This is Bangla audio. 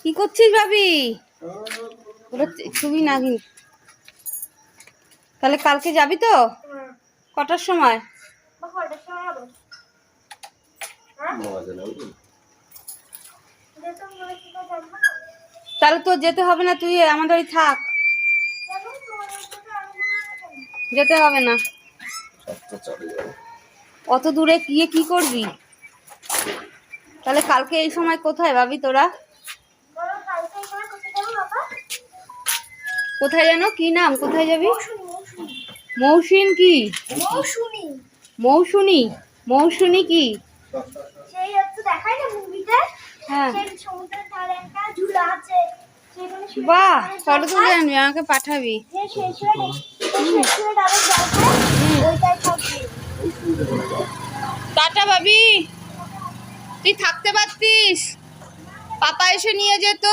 কি করছিস ভাবি? ওটা ছবি না কিন্তু তাহলে কালকে যাবি তো? কটার সময়? তাহলে তো যেতে হবে না, তুই আমাদের থাক। যেতে হবে না। অত দূরে গিয়ে কি করবি? তাহলে কালকে এই সময় কোথায় ভাবি তোরা? কোথায় জানো কি নাম? কোথায় যাবি? মৌসিন কি? মৌসুনি মৌসুনি কি? মুভিতে হ্যাঁ। বাহ আমাকে পাঠাবি। টাটা ভাবি তুই থাকতে পারতিস? পাপা এসে নিয়ে যেত।